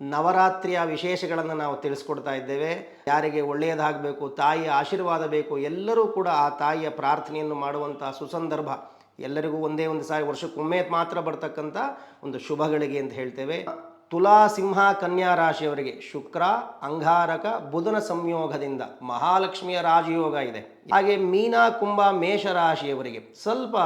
ನವರಾತ್ರಿಯ ವಿಶೇಷಗಳನ್ನು ನಾವು ತಿಳಿಸ್ಕೊಡ್ತಾ ಇದ್ದೇವೆ. ಯಾರಿಗೆ ಒಳ್ಳೆಯದಾಗಬೇಕು, ತಾಯಿಯ ಆಶೀರ್ವಾದ ಬೇಕು, ಎಲ್ಲರೂ ಕೂಡ ಆ ತಾಯಿಯ ಪ್ರಾರ್ಥನೆಯನ್ನು ಮಾಡುವಂಥ ಸುಸಂದರ್ಭ. ಎಲ್ಲರಿಗೂ ಒಂದೇ ಒಂದು ಸಾರಿ, ವರ್ಷಕ್ಕೊಮ್ಮೆ ಮಾತ್ರ ಬರ್ತಕ್ಕಂಥ ಒಂದು ಶುಭಗಳಿಗೆ ಅಂತ ಹೇಳ್ತೇವೆ. ತುಲಾ ಸಿಂಹ ಕನ್ಯಾ ರಾಶಿಯವರಿಗೆ ಶುಕ್ರ ಅಂಗಾರಕ ಬುಧನ ಸಂಯೋಗದಿಂದ ಮಹಾಲಕ್ಷ್ಮಿಯ ರಾಜಯೋಗ ಇದೆ. ಹಾಗೆ ಮೀನಾ ಕುಂಭ ಮೇಷ ರಾಶಿಯವರಿಗೆ ಸ್ವಲ್ಪ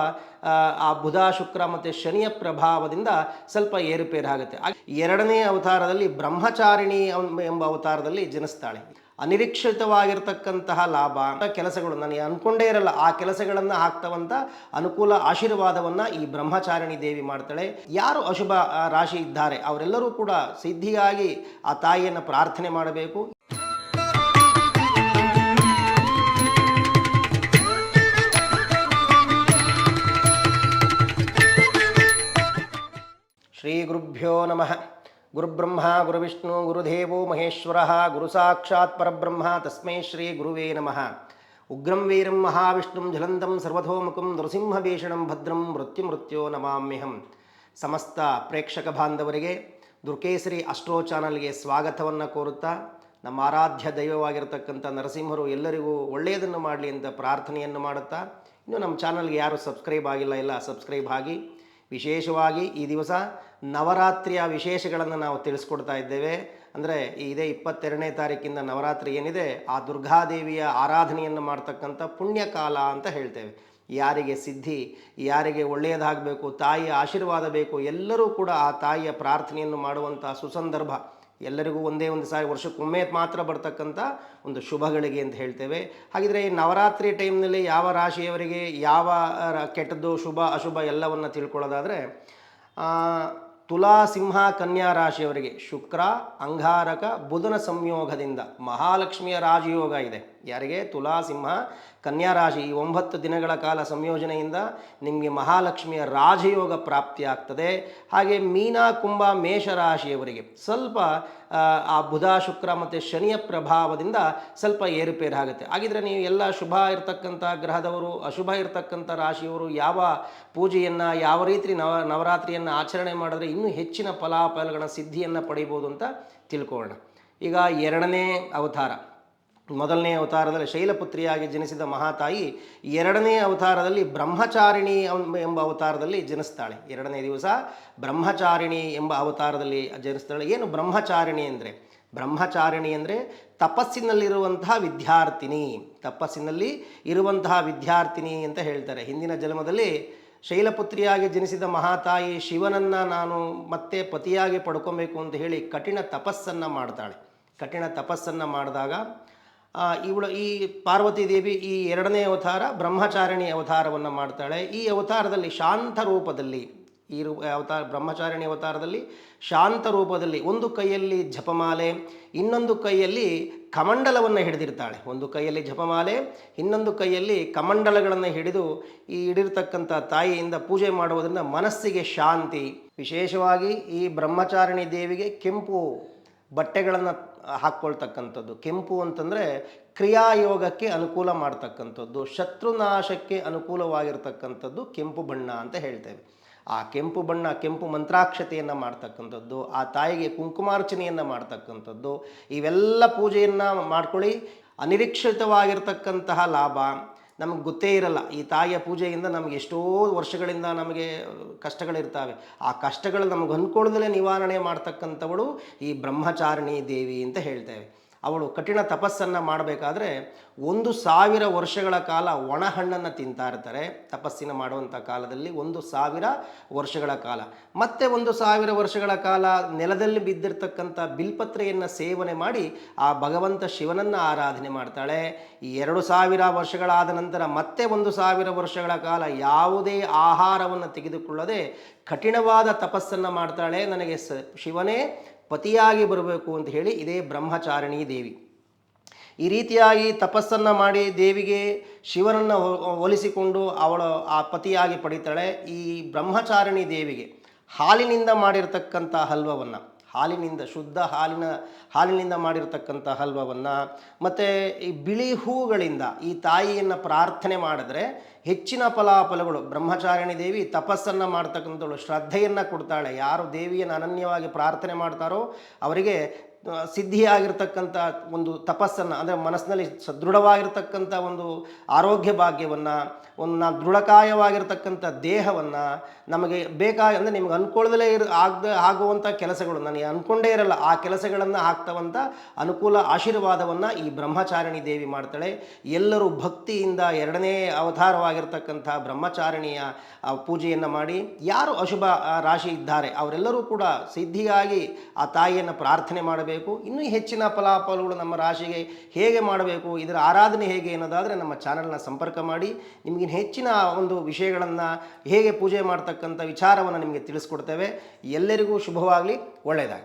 ಆ, ಬುಧ ಶುಕ್ರ ಮತ್ತು ಶನಿಯ ಪ್ರಭಾವದಿಂದ ಸ್ವಲ್ಪ ಏರುಪೇರು ಆಗುತ್ತೆ ಎರಡನೇ ಅವತಾರದಲ್ಲಿ ಬ್ರಹ್ಮಚಾರಿಣಿ ಎಂಬ- ಅವತಾರದಲ್ಲಿ ಜನಿಸ್ತಾಳೆ. ಅನಿರೀಕ್ಷಿತವಾಗಿರ್ತಕ್ಕಂತಹ ಲಾಭ ಕೆಲಸಗಳು ನನಗೆ ಅನ್ಕೊಂಡೇ ಇರಲ್ಲ ಆ ಕೆಲಸಗಳನ್ನು ಹಾಕ್ತವಂತ ಅನುಕೂಲ ಆಶೀರ್ವಾದವನ್ನು ಈ ಬ್ರಹ್ಮಚಾರಿಣಿ ದೇವಿ ಮಾಡ್ತಾಳೆ. ಯಾರು ಅಶುಭ ರಾಶಿ ಇದ್ದಾರೆ ಅವರೆಲ್ಲರೂ ಕೂಡ ಸಿದ್ಧಿಯಾಗಿ ಆ ತಾಯಿಯನ್ನು ಪ್ರಾರ್ಥನೆ ಮಾಡಬೇಕು. ಶ್ರೀ ಗುರುಭ್ಯೋ ನಮಃ ಗುರುಬ್ರಹ್ಮ ಗುರುವಿಷ್ಣು ಗುರುದೇವೋ ಮಹೇಶ್ವರ ಗುರು ಸಾಕ್ಷಾತ್ ಪರಬ್ರಹ್ಮ ತಸ್ಮೈ ಶ್ರೀ ಗುರುವೇ ನಮಃ ಉಗ್ರಂ ವೀರಂ ಮಹಾವಿಷ್ಣುಂ ಜಲಂತಂ ಸರ್ವಥೋಮುಖಂ ನೃಸಿಂಹಭೀಷಣಂ ಭದ್ರಂ ಮೃತ್ಯುಮೃತ್ಯೋ ನಮಾಮ್ಯಹಂ ಸಮಸ್ತ ಪ್ರೇಕ್ಷಕ ಬಾಂಧವರಿಗೆ ದುರ್ಕೇಸರಿ ಅಸ್ಟ್ರೋ ಚಾನಲ್ಗೆ ಸ್ವಾಗತವನ್ನು ಕೋರುತ್ತಾ, ನಮ್ಮ ಆರಾಧ್ಯ ದೈವವಾಗಿರತಕ್ಕಂಥ ನರಸಿಂಹರು ಎಲ್ಲರಿಗೂ ಒಳ್ಳೆಯದನ್ನು ಮಾಡಲಿ ಅಂತ ಪ್ರಾರ್ಥನೆಯನ್ನು ಮಾಡುತ್ತಾ, ಇನ್ನು ನಮ್ಮ ಚಾನಲ್ಗೆ ಯಾರು ಸಬ್ಸ್ಕ್ರೈಬ್ ಆಗಿಲ್ಲ ಇಲ್ಲ ಸಬ್ಸ್ಕ್ರೈಬ್ ಆಗಿ ವಿಶೇಷವಾಗಿ ಈ ದಿವಸ ನವರಾತ್ರಿಯ ವಿಶೇಷಗಳನ್ನು ನಾವು ತಿಳಿಸ್ಕೊಡ್ತಾ ಇದ್ದೇವೆ. ಅಂದರೆ ಇದೇ ಇಪ್ಪತ್ತೆರಡನೇ ತಾರೀಕಿಂದ ನವರಾತ್ರಿ ಏನಿದೆ, ಆ ದುರ್ಗಾದೇವಿಯ ಆರಾಧನೆಯನ್ನು ಮಾಡ್ತಕ್ಕಂಥ ಪುಣ್ಯಕಾಲ ಅಂತ ಹೇಳ್ತೇವೆ. ಯಾರಿಗೆ ಸಿದ್ಧಿ, ಯಾರಿಗೆ ಒಳ್ಳೆಯದಾಗಬೇಕು, ತಾಯಿಯ ಆಶೀರ್ವಾದ ಬೇಕು, ಎಲ್ಲರೂ ಕೂಡ ಆ ತಾಯಿಯ ಪ್ರಾರ್ಥನೆಯನ್ನು ಮಾಡುವಂಥ ಸುಸಂದರ್ಭ ಎಲ್ಲರಿಗೂ ಒಂದೇ ಒಂದು ಸಾರಿ ವರ್ಷಕ್ಕೊಮ್ಮೆ ಮಾತ್ರ ಬರ್ತಕ್ಕಂಥ ಒಂದು ಶುಭಗಳಿಗೆ ಅಂತ ಹೇಳ್ತೇವೆ. ಹಾಗಿದ್ರೆ ಈ ನವರಾತ್ರಿ ಟೈಮ್ನಲ್ಲಿ ಯಾವ ರಾಶಿಯವರಿಗೆ ಯಾವ ಕೆಟ್ಟದ್ದು, ಶುಭ, ಅಶುಭ ಎಲ್ಲವನ್ನು ತಿಳ್ಕೊಳ್ಳೋದಾದರೆ ತುಲಾ, ಸಿಂಹ, ಕನ್ಯಾ ರಾಶಿಯವರಿಗೆ ಶುಕ್ರ, ಅಂಗಾರಕ, ಬುಧನ ಸಂಯೋಗದಿಂದ ಮಹಾಲಕ್ಷ್ಮಿಯ ರಾಜಯೋಗ ಇದೆ. ಯಾರಿಗೆ? ತುಲಾ ಸಿಂಹ ಕನ್ಯಾ ರಾಶಿ ಈ ಒಂಬತ್ತು ದಿನಗಳ ಕಾಲ ಸಂಯೋಜನೆಯಿಂದ ನಿಮಗೆ ಮಹಾಲಕ್ಷ್ಮಿಯ ರಾಜಯೋಗ ಪ್ರಾಪ್ತಿಯಾಗ್ತದೆ. ಹಾಗೆ ಮೀನಾ ಕುಂಭ ಮೇಷ ರಾಶಿಯವರಿಗೆ ಸ್ವಲ್ಪ ಆ, ಆ ಬುಧ ಶುಕ್ರ ಮತ್ತು ಶನಿಯ ಪ್ರಭಾವದಿಂದ ಸ್ವಲ್ಪ ಏರುಪೇರು ಆಗುತ್ತೆ. ಹಾಗಿದ್ರೆ ನೀವು ಎಲ್ಲ ಶುಭ ಇರತಕ್ಕಂಥ ಗ್ರಹದವರು ಅಶುಭ ಇರತಕ್ಕಂಥ ರಾಶಿಯವರು ಯಾವ ಪೂಜೆಯನ್ನು ಯಾವ ರೀತಿ ನವ ನವರಾತ್ರಿಯನ್ನು ಆಚರಣೆ ಮಾಡಿದ್ರೆ ಇನ್ನೂ ಹೆಚ್ಚಿನ ಫಲಾಫಲಗಳ ಸಿದ್ಧಿಯನ್ನು ಪಡೆಯಬಹುದು ಅಂತ ತಿಳ್ಕೊಳ್ಳೋಣ. ಈಗ ಎರಡನೇ ಅವತಾರ. ಮೊದಲನೇ ಅವತಾರದಲ್ಲಿ ಶೈಲಪುತ್ರಿಯಾಗಿ ಜನಿಸಿದ ಮಹಾತಾಯಿ ಎರಡನೇ ಅವತಾರದಲ್ಲಿ ಬ್ರಹ್ಮಚಾರಿಣಿ ಎಂಬ- ಅವತಾರದಲ್ಲಿ ಜನಿಸ್ತಾಳೆ. ಎರಡನೇ ದಿವಸ ಬ್ರಹ್ಮಚಾರಿಣಿ ಎಂಬ ಅವತಾರದಲ್ಲಿ ಜನಿಸ್ತಾಳೆ. ಏನು ಬ್ರಹ್ಮಚಾರಿಣಿ ಅಂದರೆ? ಬ್ರಹ್ಮಚಾರಿಣಿ ಅಂದರೆ ತಪಸ್ಸಿನಲ್ಲಿರುವಂತಹ ವಿದ್ಯಾರ್ಥಿನಿ. ತಪಸ್ಸಿನಲ್ಲಿ ಇರುವಂತಹ ವಿದ್ಯಾರ್ಥಿನಿ ಅಂತ ಹೇಳ್ತಾರೆ. ಹಿಂದಿನ ಜನ್ಮದಲ್ಲಿ ಶೈಲಪುತ್ರಿಯಾಗಿ ಜನಿಸಿದ ಮಹಾತಾಯಿ ಶಿವನನ್ನು ನಾನು ಮತ್ತೆ ಪತಿಯಾಗಿ ಪಡ್ಕೊಬೇಕು ಅಂತ ಹೇಳಿ ಕಠಿಣ ತಪಸ್ಸನ್ನು ಮಾಡ್ತಾಳೆ. ಕಠಿಣ ತಪಸ್ಸನ್ನು ಮಾಡಿದಾಗ ಇವಳು ಈ ಪಾರ್ವತಿ ದೇವಿ ಈ ಎರಡನೇ ಅವತಾರ, ಬ್ರಹ್ಮಚಾರಿಣಿ ಅವತಾರವನ್ನು ಮಾಡ್ತಾಳೆ. ಈ ಅವತಾರದಲ್ಲಿ ಶಾಂತ ರೂಪದಲ್ಲಿ, ಈ ರೂ, ಅವತಾರ, ಬ್ರಹ್ಮಚಾರಿಣಿ ಅವತಾರದಲ್ಲಿ ಶಾಂತ ರೂಪದಲ್ಲಿ ಒಂದು ಕೈಯಲ್ಲಿ ಜಪಮಾಲೆ, ಇನ್ನೊಂದು ಕೈಯಲ್ಲಿ ಕಮಂಡಲವನ್ನು ಹಿಡಿದಿರ್ತಾಳೆ. ಒಂದು ಕೈಯಲ್ಲಿ ಜಪಮಾಲೆ, ಇನ್ನೊಂದು ಕೈಯಲ್ಲಿ ಕಮಂಡಲಗಳನ್ನು ಹಿಡಿದು ಈ ಹಿಡಿರ್ತಕ್ಕಂಥ ತಾಯಿಯಿಂದ ಪೂಜೆ ಮಾಡುವುದರಿಂದ ಮನಸ್ಸಿಗೆ ಶಾಂತಿ. ವಿಶೇಷವಾಗಿ ಈ ಬ್ರಹ್ಮಚಾರಿಣಿ ದೇವಿಗೆ ಕೆಂಪು ಬಟ್ಟೆಗಳನ್ನು ಹಾಕ್ಕೊಳ್ತಕ್ಕಂಥದ್ದು. ಕೆಂಪು ಅಂತಂದರೆ ಕ್ರಿಯಾಯೋಗಕ್ಕೆ ಅನುಕೂಲ ಮಾಡ್ತಕ್ಕಂಥದ್ದು, ಶತ್ರುನಾಶಕ್ಕೆ ಅನುಕೂಲವಾಗಿರ್ತಕ್ಕಂಥದ್ದು ಕೆಂಪು ಬಣ್ಣ ಅಂತ ಹೇಳ್ತೇವೆ. ಆ ಕೆಂಪು ಬಣ್ಣ, ಕೆಂಪು ಮಂತ್ರಾಕ್ಷತೆಯನ್ನು ಮಾಡ್ತಕ್ಕಂಥದ್ದು, ಆ ತಾಯಿಗೆ ಕುಂಕುಮಾರ್ಚನೆಯನ್ನು ಮಾಡ್ತಕ್ಕಂಥದ್ದು, ಇವೆಲ್ಲ ಪೂಜೆಯನ್ನು ಮಾಡ್ಕೊಳ್ಳಿ. ಅನಿರೀಕ್ಷಿತವಾಗಿರ್ತಕ್ಕಂತಹ ಲಾಭ ನಮಗೆ ಗೊತ್ತೇ ಇರಲ್ಲ. ಈ ತಾಯಿಯ ಪೂಜೆಯಿಂದ ನಮಗೆ ಎಷ್ಟೋ ವರ್ಷಗಳಿಂದ ನಮಗೆ ಕಷ್ಟಗಳಿರ್ತವೆ. ಆ ಕಷ್ಟಗಳು ನಮಗೆ ಅಂದ್ಕೊಳ್ಳದಲ್ಲೇ ನಿವಾರಣೆ ಮಾಡ್ತಕ್ಕಂಥವಳು ಈ ಬ್ರಹ್ಮಚಾರಿಣಿ ದೇವಿ ಅಂತ ಹೇಳ್ತೇವೆ. ಅವಳು ಕಠಿಣ ತಪಸ್ಸನ್ನು ಮಾಡಬೇಕಾದ್ರೆ ಒಂದು ಸಾವಿರ ವರ್ಷಗಳ ಕಾಲ ಒಣ ಹಣ್ಣನ್ನು ತಿಂತಾ ಇರ್ತಾರೆ. ತಪಸ್ಸಿನ ಮಾಡುವಂಥ ಕಾಲದಲ್ಲಿ ಒಂದು ಸಾವಿರ ವರ್ಷಗಳ ಕಾಲ. ಮತ್ತೆ ಒಂದು ಸಾವಿರ ವರ್ಷಗಳ ಕಾಲ ನೆಲದಲ್ಲಿ ಬಿದ್ದಿರ್ತಕ್ಕಂಥ ಬಿಲ್ಪತ್ರೆಯನ್ನು ಸೇವನೆ ಮಾಡಿ ಆ ಭಗವಂತ ಶಿವನನ್ನು ಆರಾಧನೆ ಮಾಡ್ತಾಳೆ. ಈ ಎರಡು ಸಾವಿರ ವರ್ಷಗಳಾದ ನಂತರ ಮತ್ತೆ ಒಂದು ಸಾವಿರ ವರ್ಷಗಳ ಕಾಲ ಯಾವುದೇ ಆಹಾರವನ್ನು ತೆಗೆದುಕೊಳ್ಳದೆ ಕಠಿಣವಾದ ತಪಸ್ಸನ್ನು ಮಾಡ್ತಾಳೆ. ನನಗೆ ಶಿವನೇ ಪತಿಯಾಗಿ ಬರಬೇಕು ಅಂತ ಹೇಳಿ ಇದೇ ಬ್ರಹ್ಮಚಾರಿಣಿ ದೇವಿ. ಈ ರೀತಿಯಾಗಿ ತಪಸ್ಸನ್ನು ಮಾಡಿ ದೇವಿಗೆ ಶಿವನನ್ನು ಒಲಿಸಿಕೊಂಡು ಅವಳು, ಆ ಪತಿಯಾಗಿ ಪಡಿತಾಳೆ ಈ ಬ್ರಹ್ಮಚಾರಿಣಿ ದೇವಿಗೆ. ಹಾಲಿನಿಂದ ಮಾಡಿರತಕ್ಕಂಥ ಹಲ್ವವನ್ನು. ಹಾಲಿನಿಂದ, ಶುದ್ಧ ಹಾಲಿನ, ಹಾಲಿನಿಂದ ಮಾಡಿರತಕ್ಕಂಥ ಹಲ್ವವನ್ನು ಮತ್ತು ಈ ಬಿಳಿ ಹೂಗಳಿಂದ ಈ ತಾಯಿಯನ್ನು ಪ್ರಾರ್ಥನೆ ಮಾಡಿದ್ರೆ ಹೆಚ್ಚಿನ ಫಲಾಫಲಗಳು, ಬ್ರಹ್ಮಚಾರಿಣಿ ದೇವಿ ತಪಸ್ಸನ್ನು ಮಾಡ್ತಕ್ಕಂಥವಳು, ಶ್ರದ್ಧೆಯನ್ನು ಕೊಡ್ತಾಳೆ, ಯಾರು ದೇವಿಯನ್ನು ಅನನ್ಯವಾಗಿ ಪ್ರಾರ್ಥನೆ ಮಾಡ್ತಾರೋ ಅವರಿಗೆ ಸಿದ್ಧಿಯಾಗಿರ್ತಕ್ಕಂಥ ಒಂದು ತಪಸ್ಸನ್ನು, ಅಂದರೆ ಮನಸ್ಸಿನಲ್ಲಿ ಸದೃಢವಾಗಿರ್ತಕ್ಕಂಥ ಒಂದು ಆರೋಗ್ಯ ಭಾಗ್ಯವನ್ನು, ಒಂದು ನಾ ದೃಢಕಾಯವಾಗಿರ್ತಕ್ಕಂಥ ದೇಹವನ್ನು ನಮಗೆ ಬೇಕಾ, ಅಂದರೆ ನಿಮಗೆ ಅನ್ಕೊಳ್ಳದಲೇ ಇರ, ಆಗದೆ, ಆಗುವಂಥ ಕೆಲಸಗಳು. ನನಗೆ ಅನ್ಕೊಂಡೇ ಇರಲ್ಲ, ಆ ಕೆಲಸಗಳನ್ನು ಆಗ್ತವಂಥ ಅನುಕೂಲ ಆಶೀರ್ವಾದವನ್ನು ಈ ಬ್ರಹ್ಮಚಾರಿಣಿ ದೇವಿ ಮಾಡ್ತಾಳೆ. ಎಲ್ಲರೂ ಭಕ್ತಿಯಿಂದ ಎರಡನೇ ಅವತಾರವಾಗಿರ್ತಕ್ಕಂಥ ಬ್ರಹ್ಮಚಾರಿಣಿಯ ಪೂಜೆಯನ್ನು ಮಾಡಿ, ಯಾರು ಅಶುಭ ರಾಶಿ ಇದ್ದಾರೆ, ಅವರೆಲ್ಲರೂ ಕೂಡ ಸಿದ್ಧಿಯಾಗಿ ಆ ತಾಯಿಯನ್ನು ಪ್ರಾರ್ಥನೆ ಮಾಡಬೇಕು. ಇನ್ನೂ ಹೆಚ್ಚಿನ ಫಲಾಫಲಗಳು ನಮ್ಮ ರಾಶಿಗೆ ಹೇಗೆ ಮಾಡಬೇಕು, ಇದರ ಆರಾಧನೆ ಹೇಗೆ ಅನ್ನೋದಾದರೆ ನಮ್ಮ ಚಾನಲ್ನ ಸಂಪರ್ಕ ಮಾಡಿ. ನಿಮಗೆ ಹೆಚ್ಚಿನ ಒಂದು ವಿಷಯಗಳನ್ನು ಹೇಗೆ ಪೂಜೆ ಮಾಡ್ತಕ್ಕಂಥ ವಿಚಾರವನ್ನು ನಿಮಗೆ ತಿಳಿಸ್ಕೊಡ್ತೇವೆ. ಎಲ್ಲರಿಗೂ ಶುಭವಾಗಲಿ, ಒಳ್ಳೆಯದಾಗಲಿ.